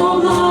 all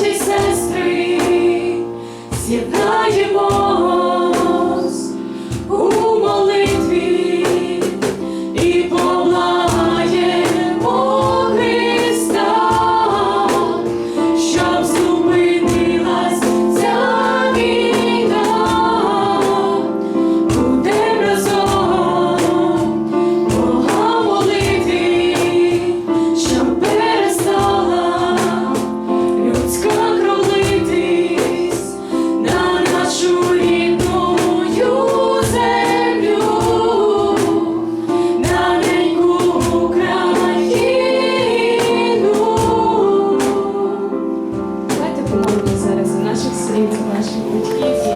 браті, сестри, з'єднає.